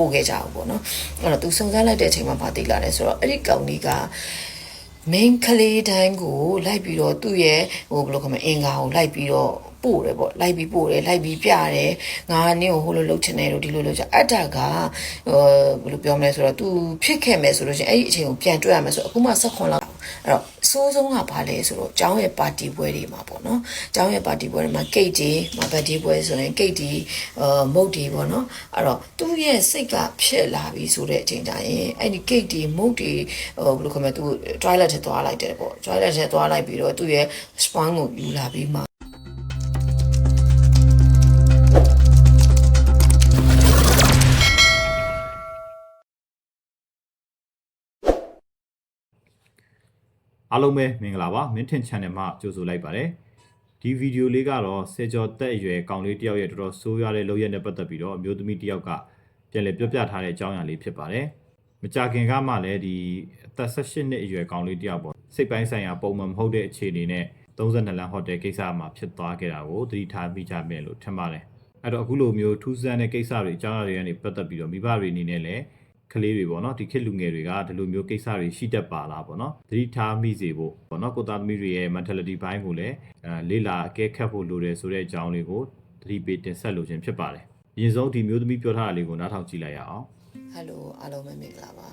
ပို့ခဲ့ကြဘူးပေါ့နော်အဲ့တော့သူစုံစမ်းလိုက်တဲ့အချိန်မှာဗာသိလာတယ်ဆိုတော့အဲ့ဒီကောင်လေးက main ကလေးတိုင်းကိုလိုက်ပြီးတော့သူ့ရဲ့ဟိုဘယ်လိုခေါ်မလဲအင်္ဂါကိုလိုက်ပြီးတော့ပို့တယ်ပေါ့လိုက်ပြီးပို့တယ်လိုက်ပြီးပြတယ်ငါနင့်ကိုဟိုလိုလုပ်ချင်တယ်လို့ဒီလိုလုပ်ချင်အတ္တကဟိုဘယ်လိုပြောမလဲဆိုတော့ तू ဖြစ်ခဲ့မယ်ဆိုလို့ရှိရင်အဲ့ဒီအချိန်ကိုပြန်တွေ့ရမယ်ဆိုတော့အခုမှဆက်ခွန်လောက် အဲ့တော့အစိုးဆုံးကဘာလဲဆိုတော့ကျောင်းရဲ့ပါတီပွဲတွေမှာပေါ့နော်ကျောင်းရဲ့ပါတီပွဲတွေမှာကိတ်တွေမှာဗတ်ဒီပွဲဆိုရင်ကိတ်တွေအာမုတ်တွေပေါ့နော်အဲ့တော့သူ့ရဲ့စိတ်ကဖြစ်လာပြီဆိုတဲ့အချိန်ကျရင်အဲ့ဒီကိတ်တွေမုတ်တွေဟိုဘယ်လိုခေါ်မလဲ तू toilet ထဲသွားလိုက်တယ်ပေါ့ toilet ထဲသွားလိုက်ပြီးတော့သူ့ရဲ့ spine ကိုယူလာပြီးမှ အားလုံးပဲမင်္ဂလာပါမင်းထင် channel မှာကြိုဆိုလိုက်ပါတယ်ဒီဗီဒီယိုလေးကတော့စေကျော်တက်အရွယ်ကောင်လေးတယောက်ရဲ့တော်တော်ဆိုးရွားတဲ့လုပ်ရက်နဲ့ပတ်သက်ပြီးတော့အမျိုးသမီးတယောက်ကပြန်လည်ပြောပြထားတဲ့အကြောင်းအရာလေးဖြစ်ပါတယ်မကြခင်ကမှလည်းဒီအသက်18နှစ်အရွယ်ကောင်လေးတယောက်ပေါ့စိတ်ပိုင်းဆိုင်ရာပုံမှန်မဟုတ်တဲ့အခြေအနေနဲ့32လမ်းဟိုတယ်ကိစ္စမှာဖြစ်သွားခဲ့တာကိုသတိထားမိကြမယ်လို့ထင်ပါတယ်အဲ့တော့အခုလိုမျိုးထူးဆန်းတဲ့ကိစ္စတွေအကြောင်းအရာတွေကနေပတ်သက်ပြီးတော့မိဘတွေအနေနဲ့လည်း ကလေးတွေပေါ့နော်ဒီခေတ်လူငယ်တွေကဒီလိုမျိုးကိစ္စတွေရှိတတ်ပါလားပေါ့နော်သတိထားမိစေဖို့ပေါ့နော်ကိုသားသမီးတွေရဲ့ mentality ဘိုင်းကိုလည်းအဲလေးလာအကဲခတ်ဖို့လိုတယ်ဆိုတဲ့အကြောင်းလေးကိုသတိပေးတင်ဆက်လိုခြင်းဖြစ်ပါတယ်အရင်ဆုံးဒီမျိုးသမီးပြောထားတာလေးကိုနားထောင်ကြည့်လိုက်ရအောင် ဟယ်လိုအားလုံးပဲမင်္ဂလာပါ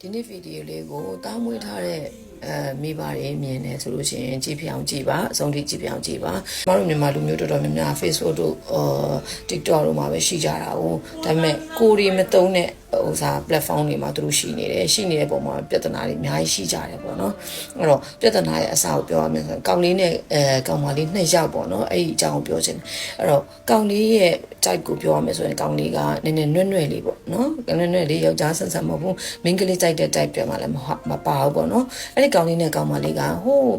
ဒီနေ့ဗီဒီယိုလေးကိုတားမွေးထားတဲ့အဲမိဘတွေမြင်နေဆိုလို့ရှိရင်ကြည့်ပြအောင်ကြည့်ပါအဆုံးထိကြည့်ပြအောင်ကြည့်ပါကျမတို့မြန်မာလူမျိုးတော်တော်များများ Facebook တို့အာ TikTok တို့မှာပဲရှိကြတာ哦ဒါပေမဲ့ကိုယ်တွေမသုံးတဲ့ဟိုစား platform တွေမှာသူတို့ရှိနေတယ်ရှိနေတဲ့ပုံမှာပြဿနာတွေအများကြီးရှိကြတယ်ပေါ့နော်အဲ့တော့ပြဿနာရဲ့အစကိုပြောရမယ်ဆိုရင်ကောင်လေးနဲ့အဲကောင်မလေးနှစ်ယောက်ပေါ့နော်အဲ့ဒီအကြောင်းကိုပြောချင်တယ်အဲ့တော့ကောင်လေးရဲ့ type ကိုပြောရမယ်ဆိုရင်ကောင်လေးကနည်းနည်းနွဲ့နွဲ့လေးပေါ့ နော်နွဲ့နွဲ့လေးယောက်ျားဆန်ဆန်မဟုတ်ဘူးမိန်းကလေး type တဲ့ type ပြန်မှလည်းမဟုတ်မပါဘူးပေါ့နော်အဲ့ဒီကောင်လေးနဲ့ကောင်မလေးကဟိုး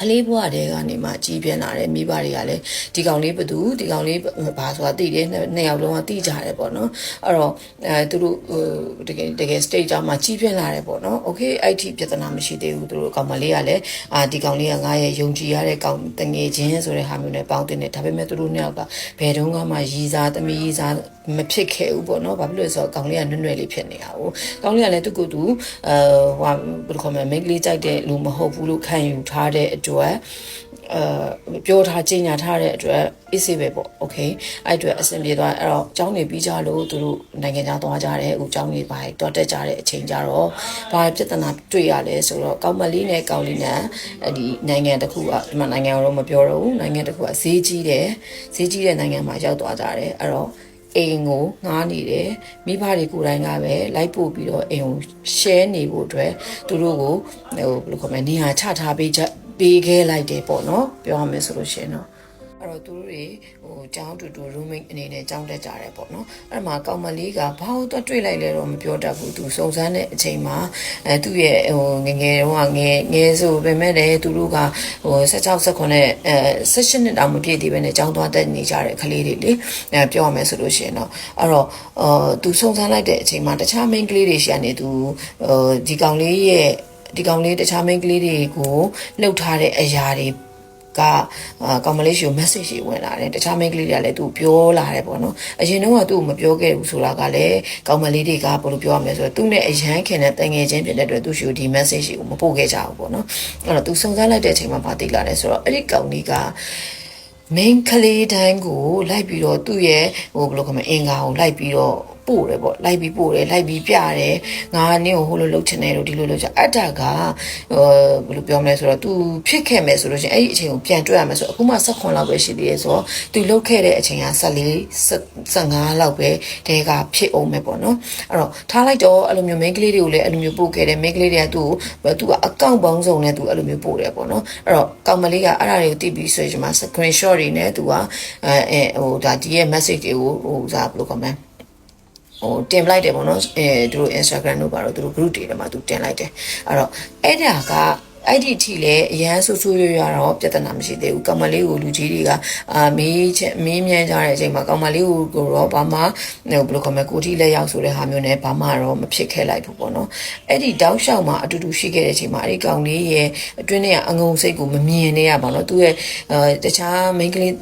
ကလေးဘွားတဲကနေမှကြီးပြင်းလာတယ်မိဘတွေကလည်းဒီကောင်လေးဘသူဒီကောင်လေးဘာဆိုတာသိတယ်နှစ်နှစ်ယောက်လုံးကသိကြတယ်ပေါ့နော်အဲ့တော့အဲသူတို့ဟိုတကယ်တကယ် stage ကြောင့်မှကြီးပြင်းလာတယ်ပေါ့နော် okay အဲ့ဒီပြဿနာမရှိသေးဘူးသူတို့ကောင်မလေးကလည်းအာဒီကောင်လေးကငါရဲ့ယုံကြည်ရတဲ့ကောင်တငယ်ချင်းဆိုတဲ့ဟာမျိုးနဲ့ပေါင်းတင်တယ်ဒါပေမဲ့သူတို့နှစ်ယောက်ကဘယ်တုန်းကမှရီစားသမီးရီစားမဖြစ်ခဲ့ဘူးပေါ့နော်ဘာဖြစ်လို့လဲဆိုတော့ကောင်လေးကနွဲ့နွဲ့လေးဖြစ်နေတာ哦ကောင်လေးကလည်းသူ့ကိုယ်သူအဲဟိုဘယ်လိုခေါ်မလဲမိန်းကလေးကြိုက်တဲ့လူမဟုတ်ဘူးလို့ခံယူထားတဲ့အတွက်အာပြောထားကြီးညာထားတဲ့အတွက် easy ပဲပေါ့ okay အဲ့အတွက်အဆင်ပြေသွားအဲ့တော့ကျောင်းနေပြီးကြလို့သူတို့နိုင်ငံခြားသွားကြတယ်အခုကျောင်းနေပါတော့တက်ကြတဲ့အချိန်ကြတော့ဘာပြဿနာတွေ့ရလဲဆိုတော့ကောင်းမလေးနဲ့ကောင်းလေးနဲ့ဒီနိုင်ငံတစ်ခုကဒီမှာနိုင်ငံတော့မပြောတော့ဘူးနိုင်ငံတစ်ခုကဈေးကြီးတယ်ဈေးကြီးတဲ့နိုင်ငံမှာရောက်သွားကြတယ်အဲ့တော့အိမ်ကိုငားနေတယ်မိဘတွေကိုယ်တိုင်ကပဲလိုက်ပို့ပြီးတော့အိမ်ကို share နေဖို့အတွက်သူတို့ကိုဟိုဘယ်လိုခေါ်မလဲနေရာချထားပေးချက် ပေးခဲ့လိုက်တယ်ပေါ့နော်ပြောရမယ်ဆိုလို့ရှိရင်တော့အဲ့တော့သူတို့တွေဟိုကျောင်းတူတူ roommate အနေနဲ့ကျောင်းတက်ကြတယ်ပေါ့နော်အဲ့မှာကောင်မလေးကဘာလို့တော့တွေ့လိုက်လဲတော့မပြောတတ်ဘူးသူစုံစမ်းတဲ့အချိန်မှာအဲသူ့ရဲ့ဟိုငယ်ငယ်တုန်းကငယ်ငယ်ဆိုပေမဲ့လည်းသူတို့ကဟို16 18နဲ့အဲ18နှစ်တောင်မပြည့်သေးဘဲနဲ့ကျောင်းသွားတက်နေကြတဲ့ကလေးတွေလေအဲပြောရမယ်ဆိုလို့ရှိရင်တော့အဲ့တော့အာသူစုံစမ်းလိုက်တဲ့အချိန်မှာတခြား main ကလေးတွေရှိကနေသူဟိုဒီကောင်လေးရဲ့ ဒီကောင်လေးတခြား main ကလေးတွေကိုလှုပ်ထားတဲ့အရာတွေကအာကောင်မလေးရှိကို message တွေဝင်လာတယ်တခြားမိန်းကလေးတွေကလည်းသူ့ပြောလာတယ်ပေါ့နော်အရင်တော့ကသူ့ကိုမပြောခဲ့ဘူးဆိုတာကလည်းကောင်မလေးတွေကဘယ်လိုပြောရမလဲဆိုတော့သူ့နဲ့အရန်ခင်တဲ့တငယ်ချင်းဖြစ်တဲ့အတွက်သူ့ရှိကိုဒီ message ကိုမပို့ခဲ့ကြဘူးပေါ့နော်အဲ့တော့သူစုံစမ်းလိုက်တဲ့အချိန်မှာဗာသိလာတယ်ဆိုတော့အဲ့ဒီကောင်လေးက main ကလေးတိုင်းကိုလိုက်ပြီးတော့သူ့ရဲ့ဟိုဘယ်လိုခေါ်မလဲအင်္ဂါကိုလိုက်ပြီးတော့ ပို့တယ်ပေါ့လိုက်ပြီးပို့တယ်လိုက်ပြီးပြတယ်ငါနင့်ကိုဟိုလိုလုပ်ချင်တယ်လို့ဒီလိုလုပ်ချင်အတ္တကဟိုဘယ်လိုပြောမလဲဆိုတော့ तू ဖြစ်ခဲ့မယ်ဆိုလို့ရှိရင်အဲ့ဒီအချိန်ကိုပြန်တွေ့ရမယ်ဆိုတော့အခုမှ16လောက်ပဲရှိသေးတယ်ဆိုတော့ तू လုတ်ခဲ့တဲ့အချိန်က14 15လောက်ပဲတဲကဖြစ်အောင်မယ်ပေါ့နော်အဲ့တော့ထားလိုက်တော့အဲ့လိုမျိုး main ကလေးတွေကိုလည်းအဲ့လိုမျိုးပို့ခဲ့တယ် main ကလေးတွေကသူ့ကို तू ကအကောင့်ပေါင်းစုံနဲ့ तू အဲ့လိုမျိုးပို့တယ်ပေါ့နော်အဲ့တော့ကောင်မလေးကအဲ့ဒါတွေကိုတိပြီးဆိုရင်မှာ screenshot တွေနဲ့ तू ကအဲအဲဟိုဒါဒီရဲ့ message တွေကိုဟိုစားဘယ်လိုခေါ်မလဲ ဟိုတင်လိုက်တယ်ပေါ့နော်အဲသူတို့ Instagram တို့ပါတော့သူတို့ group တွေထဲမှာသူတင်လိုက်တယ်အဲ့တော့အဲ့ဒါက အဲ့ဒီအထိလည်းအရန်ဆူဆူရွရွတော့ပြဿနာမရှိသေးဘူးကောင်မလေးကိုလူကြီးတွေကအာမေးချက်မေးမြန်းကြတဲ့အချိန်မှာကောင်မလေးကိုကိုတော့ဘာမှဟိုဘယ်လိုခေါ်မလဲကိုတီလက်ရောက်ဆိုတဲ့ဟာမျိုးနဲ့ဘာမှတော့မဖြစ်ခဲ့လိုက်ဘူးပေါ့နော်အဲ့ဒီတောက်လျှောက်မှာအတူတူရှိခဲ့တဲ့အချိန်မှာအဲ့ဒီကောင်လေးရဲ့အတွင်းထဲကအငုံစိတ်ကိုမမြင်နေရပါတော့သူရဲ့အဲတခြားမိန်းကလေး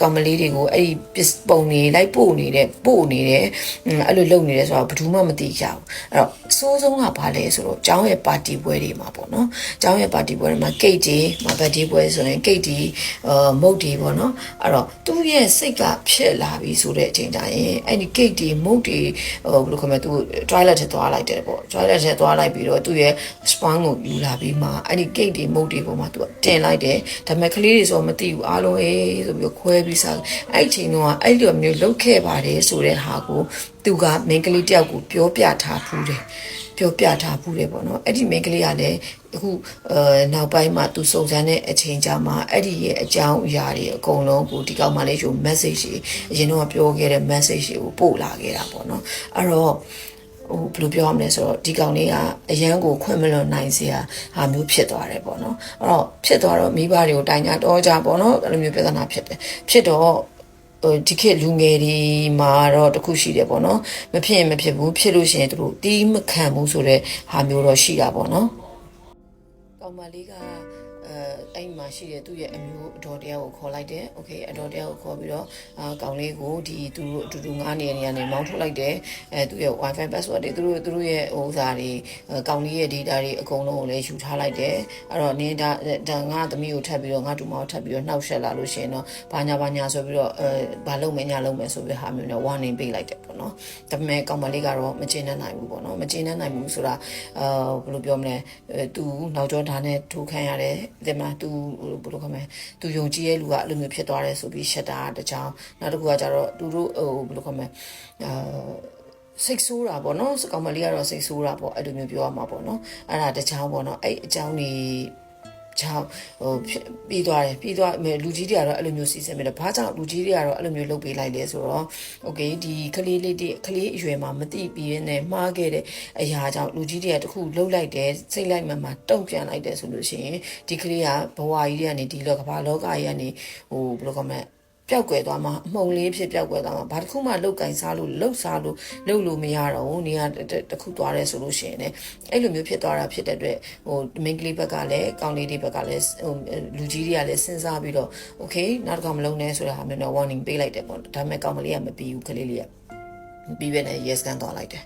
ကောင်မလေးတွေကိုအဲ့ဒီပုံနေလိုက်ပို့နေတဲ့ပို့နေတဲ့အဲ့လိုလုပ်နေတယ်ဆိုတော့ဘယ်သူမှမသိကြဘူးအဲ့တော့အစိုးဆုံးကဘာလဲဆိုတော့ကျောင်းရဲ့ပါတီပွဲတွေမှာပေါ့နော်ကျောင်းရဲ့ပါတီပွဲတွေမှာဂိတ်တွေမှာဗတ်တီပွဲဆိုရင်ဂိတ်တွေအာမုတ်တွေပေါ့နော်အဲ့တော့သူ့ရဲ့စိတ်ကဖြစ်လာပြီဆိုတဲ့အချိန်ကျရင်အဲ့ဒီဂိတ်တွေမုတ်တွေဟိုဘယ်လိုခေါ်မလဲသူ toilet ထဲသွားလိုက်တယ်ပေါ့ toilet ထဲသွားလိုက်ပြီးတော့သူ့ရဲ့ spawn ကိုယူလာပြီးမှအဲ့ဒီဂိတ်တွေမုတ်တွေပေါ်မှာသူကတင်လိုက်တယ်ဒါပေမဲ့ကလေးတွေဆိုမသိဘူးအားလုံးအေးဆိုပြီးခွဲပြီးစားအဲ့ဒီအချိန်တော့အဲ့လိုမျိုးလုတ်ခဲ့ပါတယ်ဆိုတဲ့ဟာကိုသူကမိန်းကလေးတယောက်ကိုပြောပြထားဖူးတယ် ပြောပြထားဖူးတယ်ပေါ့နော်အဲ့ဒီမိန်းကလေးကလည်းအခုအဲနောက်ပိုင်းမှာသူစုံစမ်းတဲ့အချိန်ကြာမှာအဲ့ဒီရဲ့အကြောင်းအရာတွေအကုန်လုံးကိုဒီကောင်မလေးကို message တွေအရင်တော့ပြောခဲ့တဲ့ message တွေကိုပို့လာခဲ့တာပေါ့နော်အဲ့တော့ဟိုဘယ်လိုပြောရမလဲဆိုတော့ဒီကောင်လေးကအရန်ကိုခွင့်မလွန်နိုင်စရာဟာမျိုးဖြစ်သွားတယ်ပေါ့နော်အဲ့တော့ဖြစ်သွားတော့မိဘတွေကိုတိုင်ကြတော့ကြပေါ့နော်အဲ့လိုမျိုးပြဿနာဖြစ်တယ်ဖြစ်တော့ ဟိုဒီခေတ်လူငယ်တွေမှာတော့တခုရှိတယ်ပေါ့နော်မဖြစ်ရင်မဖြစ်ဘူးဖြစ်လို့ရှိရင်တို့တီးမခံဘူးဆိုတဲ့ဟာမျိုးတော့ရှိတာပေါ့နော်ကောင်မလေးက အဲအဲ့မှာရှိတဲ့သူ့ရဲ့အမျိုးအတော်တရားကိုခေါ်လိုက်တယ်။ Okay အတော်တရားကိုခေါ်ပြီးတော့အာကောင်လေးကိုဒီသူတို့အတူတူငားနေတဲ့နေရာနဲ့မောင်းထုတ်လိုက်တယ်။အဲသူ့ရဲ့ Wi-Fi password တွေသူတို့သူတို့ရဲ့ဥစ္စာတွေကောင်လေးရဲ့ data တွေအကုန်လုံးကိုလည်းယူထားလိုက်တယ်။အဲ့တော့နင်းဒါဒါငါသမီးကိုထပ်ပြီးတော့ငါတူမကိုထပ်ပြီးတော့နှောက်ရှက်လာလို့ရှိရင်တော့ဘာညာဘာညာဆိုပြီးတော့အဲဘာလုပ်မယ်ညာလုပ်မယ်ဆိုပြီးဟာမျိုးနဲ့ warning ပေးလိုက်တယ်ပေါ့နော်။ဒါပေမဲ့ကောင်မလေးကတော့မကျေနပ်နိုင်ဘူးပေါ့နော်။မကျေနပ်နိုင်ဘူးဆိုတာအာဘယ်လိုပြောမလဲ။အဲသူနောက်ကျောဒါနဲ့ထိုးခံရတယ်ဒီမှာသူဘယ်လိုခေါ်မလဲသူယုံကြည်ရဲ့လူကအဲ့လိုမျိုးဖြစ်သွားတယ်ဆိုပြီးရှက်တာတကြောင်နောက်တစ်ခုကကျတော့သူတို့ဟိုဘယ်လိုခေါ်မလဲအာစိတ်ဆိုးတာပေါ့နော်စကောင်မလေးကတော့စိတ်ဆိုးတာပေါ့အဲ့လိုမျိုးပြောရမှာပေါ့နော်အဲ့ဒါတချောင်းပေါ့နော်အဲ့အကြောင်းကြီး ကြောင့်ဟိုပြီးသွားတယ်ပြီးသွားလူကြီးတွေကတော့အဲ့လိုမျိုးစီစဉ်မိတယ်ဘာကြောင့်လူကြီးတွေကတော့အဲ့လိုမျိုးလုပ်ပေးလိုက်လဲဆိုတော့ okay ဒီကလေးလေးတွေကလေးအရွယ်မှာမတိပြီးရင်းနဲ့မှားခဲ့တဲ့အရာကြောင့်လူကြီးတွေကတခုလှုပ်လိုက်တယ်စိတ်လိုက်မှမှတုံ့ပြန်လိုက်တယ်ဆိုလို့ရှိရင်ဒီကလေးကဘဝကြီးတွေကနေဒီလောကဘာလောကကြီးကနေဟိုဘယ်လိုကောမလဲ ပျောက်ကွယ်သွားမှာအမှုံလေးဖြစ်ပျောက်ကွယ်သွားမှာဘာတစ်ခုမှလောက်ကင်စားလို့လှုပ်စားလို့လှုပ်လို့မရတော့ဘူးနေရာတစ်ခုသွားရဲဆိုလို့ရှိရင်လည်းအဲ့လိုမျိုးဖြစ်သွားတာဖြစ်တဲ့အတွက်ဟိုမင်းကလေးဘက်ကလည်းကောင်းလေးတွေဘက်ကလည်းဟိုလူကြီးတွေကလည်းစဉ်းစားပြီးတော့ okay နောက်တစ်ခါမလုပ်နဲ့ဆိုတာဟာမျိုးနဲ့ warning ပေးလိုက်တယ်ပေါ့ဒါပေမဲ့ကောင်းကလေးကမပြီးဘူးကလေးလေးကပြီးပဲနဲ့ yes ကန်သွားလိုက်တယ်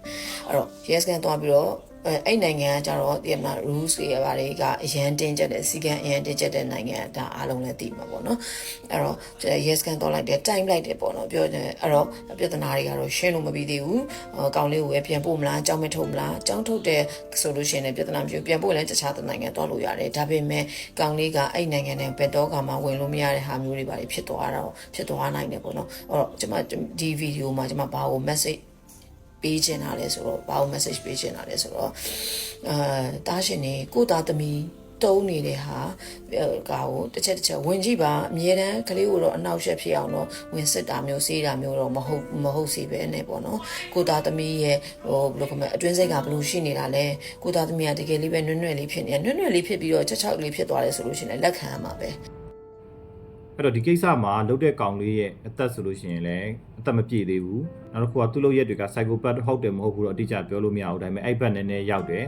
အဲ့တော့ yes ကန်သွားပြီးတော့ အဲအဲ့နိုင်ငံကကြတော့ဒီမှာ rules တွေဘာတွေကအရန်တင်းကျပ်တဲ့စီကံအရန်တင်းကျပ်တဲ့နိုင်ငံဒါအားလုံးလည်းသိမှာပေါ့နော်အဲ့တော့ yes ကန်တော့လိုက်တယ် time လိုက်တယ်ပေါ့နော်ပြောတယ်အဲ့တော့ပြဿနာတွေကတော့ရှင်းလို့မပြီးသေးဘူးအကောင်းလေးကိုပဲပြန်ပို့မလားအကြောင်းမထုတ်မလားအကြောင်းထုတ်တဲ့ဆိုလို့ရှိရင်လည်းပြဿနာမျိုးပြန်ပို့လည်းတခြားတဲ့နိုင်ငံသွားလို့ရတယ်ဒါပေမဲ့ကောင်းလေးကအဲ့နိုင်ငံနဲ့ဘယ်တော့ကမှဝင်လို့မရတဲ့ဟာမျိုးတွေပါဖြစ်သွားတော့ဖြစ်သွားနိုင်တယ်ပေါ့နော်အဲ့တော့ကျွန်မဒီဗီဒီယိုမှာကျွန်မဘာကို message ပေးချင်တာလဲဆိုတော့ဘာလို့ message ပေးချင်တာလဲဆိုတော့အာတားရှင်တွေကိုတာသမီးတုံးနေတဲ့ဟာကာကိုတစ်ချက်တစ်ချက်ဝင်ကြည့်ပါအမြဲတမ်းကလေးကိုတော့အနောက်ရှက်ဖြစ်အောင်တော့ဝင်စစ်တာမျိုးစေးတာမျိုးတော့မဟုတ်မဟုတ်စီပဲနဲ့ပေါ့နော်ကိုသားသမီးရဲ့ဟိုဘယ်လိုခေါ်မလဲအတွင်းစိတ်ကဘယ်လိုရှိနေတာလဲကိုသားသမီးကတကယ်လေးပဲနွဲ့နွဲ့လေးဖြစ်နေတာနွဲ့နွဲ့လေးဖြစ်ပြီးတော့ချက်ချောက်လေးဖြစ်သွားတယ်ဆိုလို့ရှိရင်လက်ခံရမှာပဲ အဲ့တော့ဒီကိစ္စမှာလုတ်တဲ့ကောင်လေးရဲ့အသက်ဆိုလို့ရှိရင်လည်းအသက်မပြည့်သေးဘူးနောက်တစ်ခုကသူ့လုပ်ရက်တွေက psychopath ဟုတ်တယ်မဟုတ်ဘူးတော့အတိအကျပြောလို့မရဘူးဒါပေမဲ့အဲ့ဘက်နည်းနည်းရောက်တယ်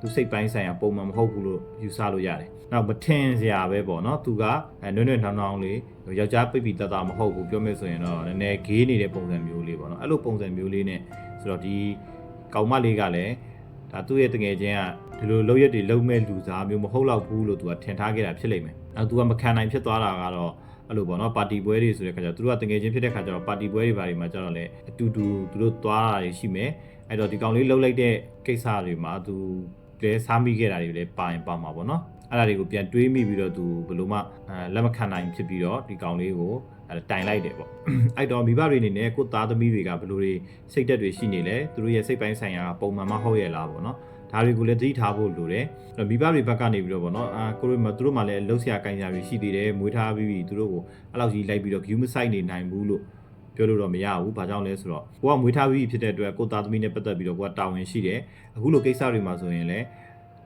သူစိတ်ပိုင်းဆိုင်ရာပုံမှန်မဟုတ်ဘူးလို့ယူဆလို့ရတယ်နောက်မထင်စရာပဲပေါ့နော်သူကအဲနွဲ့နွဲ့နှောင်းနှောင်းလေးယောက်ျားပိတ်ပိတတမဟုတ်ဘူးပြောမယ်ဆိုရင်တော့နည်းနည်းဂေးနေတဲ့ပုံစံမျိုးလေးပေါ့နော်အဲ့လိုပုံစံမျိုးလေးနဲ့ဆိုတော့ဒီကောင်မလေးကလည်းဒါသူ့ရဲ့တငယ်ချင်းကဒီလိုလောက်ရက်တွေလုံးမဲ့လူစားမျိုးမဟုတ်တော့ဘူးလို့သူကထင်ထားခဲ့တာဖြစ်လိမ့်မယ်။အဲသူကမခံနိုင်ဖြစ်သွားတာကတော့ အဲ့လိုပေါ့နော်ပါတီပွဲတွေဆိုတဲ့ခါကျတော့သူတို့ကတငယ်ချင်းဖြစ်တဲ့ခါကျတော့ပါတီပွဲတွေဘာတွေမှာကျတော့လေအတူတူသူတို့သွားတာတွေရှိမယ်။အဲ့တော့ဒီကောင်လေးလှုပ်လိုက်တဲ့ကိစ္စတွေမှာသူလည်းစားမိခဲ့တာတွေလည်းပါရင်ပါမှာပေါ့နော်။အဲ့ဒါတွေကိုပြန်တွေးမိပြီးတော့သူဘယ်လိုမှအဲလက်မခံနိုင်ဖြစ်ပြီးတော့ဒီကောင်လေးကိုအဲတိုင်လိုက်တယ်ပေါ့အဲ့တော့မိဘတွေအနေနဲ့ကိုသားသမီးတွေကဘယ်လိုတွေစိတ်သက်တွေရှိနေလဲသူတို့ရဲ့စိတ်ပိုင်းဆိုင်ရာပုံမှန်မဟုတ်ရဲ့လားပေါ့နော် ဒါတွေကိုလည်းသတိထားဖို့လိုတယ်အဲ့မိဘတွေဘက်ကနေပြီးတော့ပေါ့နော်အာကိုတို့မှသူတို့မှလည်းလှုပ်ရှားကိုင်ကြတွေရှိသေးတယ်မွေးထားပြီးပြီသူတို့ကိုအဲ့လောက်ကြီးလိုက်ပြီးတော့ view မဆိုင်နေနိုင်ဘူးလို့ပြောလို့တော့မရဘူး။ဘာကြောင့်လဲဆိုတော့ကိုကမွေးထားပြီးဖြစ်တဲ့အတွက်ကိုသားသမီးနဲ့ပတ်သက်ပြီးတော့ကိုကတာဝန်ရှိတယ်။အခုလိုကိစ္စတွေမှာဆိုရင်လည်း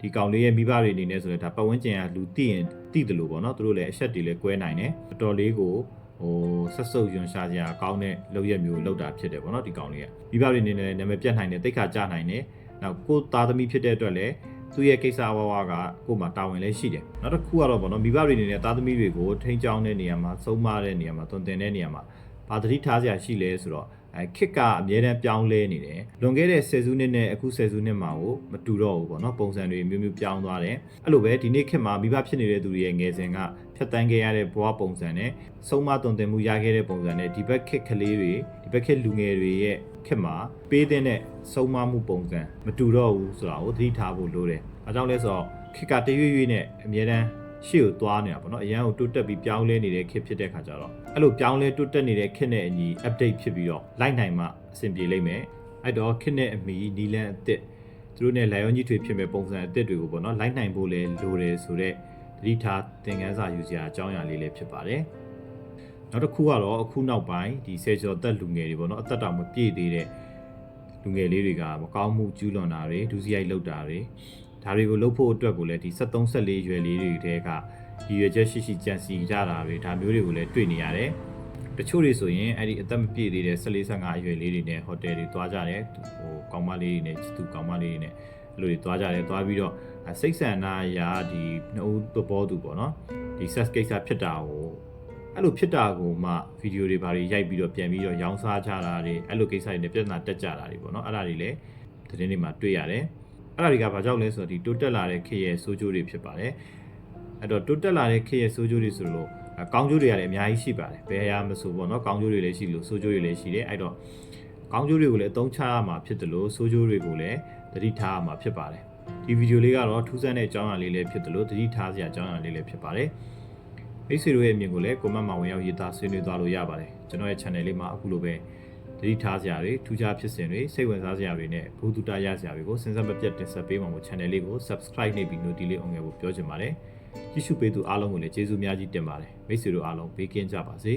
ဒီကောင်လေးရဲ့မိဘတွေအနေနဲ့ဆိုတော့ဒါပတ်ဝန်းကျင်ကလူသိရင်သိတယ်လို့ပေါ့နော်သူတို့လည်းအဆက်တွေလည်းကွဲနိုင်တယ်အတော်လေးကိုဟိုဆက်စုပ်ယွန်ရှာစရာကောင်းတဲ့လုပ်ရက်မျိုးလောက်တာဖြစ်တယ်ပေါ့နော်ဒီကောင်လေးကမိဘတွေအနေနဲ့လည်းနာမည်ပြတ်နိုင်တယ်တိတ်ခါကြနိုင်တယ် နောက်ကိုသားသမီးဖြစ်တဲ့အတွက်လည်းသူ့ရဲ့ကိစ္စအဝဝကကို့မှာတာဝန်လည်းရှိတယ်နောက်တစ်ခုကတော့ပေါ့နော်မိဘတွေအနေနဲ့သားသမီးတွေကိုထိန်းချောင်းတဲ့နေရာမှာစုံမတဲ့နေရာမှာတွင်တင်တဲ့နေရာမှာဘာသတိထားစရာရှိလဲဆိုတော့အဲခစ်ကအမြဲတမ်းပြောင်းလဲနေတယ်လွန်ခဲ့တဲ့ဆယ်စုနှစ်နဲ့အခုဆယ်စုနှစ်မှာကိုမတူတော့ဘူးပေါ့နော်ပုံစံတွေမျိုးမျိုးပြောင်းသွားတယ်အဲ့လိုပဲဒီနေ့ခစ်မှာမိဘဖြစ်နေတဲ့သူတွေရဲ့ငယ်စဉ်ကဖြတ်တန်းခဲ့ရတဲ့ဘဝပုံစံနဲ့ဆုံးမတွင်တင်မှုရခဲ့တဲ့ပုံစံနဲ့ဒီဘက်ခစ်ကလေးတွေဒီဘက်ခစ်လူငယ်တွေရဲ့ ခစ်မှာပေးတဲ့ဆုံးမမှုပုံစံမတူတော့ဘူးဆိုတာကိုသတိထားဖို့လိုတယ်။အဲကြောင့်လဲဆိုတော့ခစ်ကတရွေ့ရွေ့နဲ့အမြဲတမ်းရှေ့ကိုသွားနေတာပေါ့နော်အရန်ကိုတိုးတက်ပြီးပြောင်းလဲနေတဲ့ခစ်ဖြစ်တဲ့ခါကျတော့အဲ့လိုပြောင်းလဲတိုးတက်နေတဲ့ခစ်နဲ့အညီ update ဖြစ်ပြီးတော့လိုက်နိုင်မှအဆင်ပြေလိမ့်မယ်အဲ့တော့ခစ်နဲ့အမီနီလန်အစ်စ်သူတို့နဲ့လိုင်ယွန်ကြီးထွေဖြစ်မဲ့ပုံစံအစ်စ်တွေကိုပေါ့နော်လိုက်နိုင်ဖို့လဲလိုတယ်ဆိုတော့သတိထားသင်ခန်းစာယူစရာအကြောင်းအရာလေးလည်းဖြစ်ပါတယ် နောက်တစ်ခုကတော့အခုနောက်ပိုင်းဒီဆယ်ကျော်သက်လူငယ်တွေပေါ့နော်အသက်တောင်မပြည့်သေးတဲ့လူငယ်လေးတွေကမကောင်းမှုကျူးလွန်တာတွေဒုစရိုက်လုပ်တာတွေဒါတွေကိုလုပ်ဖို့အတွက်ကိုလည်းဒီ73 74ရွယ်လေးတွေတဲကရည်ရွယ်ချက်ရှိရှိကြံစီကြတာတွေဒါမျိုးတွေကိုလည်းတွေ့နေရတယ်တချို့တွေဆိုရင်အဲ့ဒီအသက်မပြည့်သေးတဲ့14 15အရွယ်လေးတွေနဲ့ဟိုတယ်တွေသွားကြတယ်ဟိုကောင်မလေးတွေနဲ့ချစ်သူကောင်မလေးတွေနဲ့အဲ့လိုတွေသွားကြတယ်သွားပြီးတော့စိတ်ဆန္ဒရာဒီနှုတ်သဘောတူပေါ့နော်ဒီ sex ကိစ္စဖြစ်တာကို အဲ့လိုဖြစ်တာကိုမှဗီဒီယိုတွေဘာတွေရိုက်ပြီးတော့ပြန်ပြီးတော့ရောင်းစားကြတာတွေအဲ့လိုကိစ္စတွေနဲ့ပြဿနာတက်ကြတာတွေပေါ့နော်အဲ့ဒါတွေလည်းသတင်းတွေမှာတွေ့ရတယ်အဲ့ဒါတွေကဘာကြောင့်လဲဆိုတော့ဒီတိုးတက်လာတဲ့ခေတ်ရဲ့ဆိုးကျိုးတွေဖြစ်ပါတယ်အဲ့တော့တိုးတက်လာတဲ့ခေတ်ရဲ့ဆိုးကျိုးတွေဆိုလို့ကောင်းကျိုးတွေကလည်းအများကြီးရှိပါတယ်ဘယ်အရာမဆိုပေါ့နော်ကောင်းကျိုးတွေလည်းရှိလို့ဆိုးကျိုးတွေလည်းရှိတယ်အဲ့တော့ကောင်းကျိုးတွေကိုလည်းအသုံးချရမှာဖြစ်တယ်လို့ဆိုးကျိုးတွေကိုလည်းသတိထားရမှာဖြစ်ပါတယ်ဒီဗီဒီယိုလေးကတော့ထူးဆန်းတဲ့အကြောင်းအရာလေးလည်းဖြစ်တယ်လို့သတိထားစရာအကြောင်းအရာလေးလည်းဖြစ်ပါတယ် မိတ်ဆွေတို့ရဲ့အမြင်ကိုလည်း comment မှာဝင်ရောက်ရေးသားဆွေးနွေးသွားလို့ရပါတယ်ကျွန်တော်ရဲ့ channel လေးမှာအခုလိုပဲသတိထားစရာတွေထူးခြားဖြစ်စဉ်တွေစိတ်ဝင်စားစရာတွေနဲ့ဘုသူတရစရာတွေကိုစဉ်ဆက်မပြတ်တင်ဆက်ပေးမှာမို့ channel လေးကို subscribe နှိပ်ပြီး notification လေး on ခဲ့ဖို့ပြောချင်ပါတယ်ကြည့်ရှုပေးသူအားလုံးကိုလည်းကျေးဇူးအများကြီးတင်ပါတယ်မိတ်ဆွေတို့အားလုံးဘေးကင်းကြပါစေ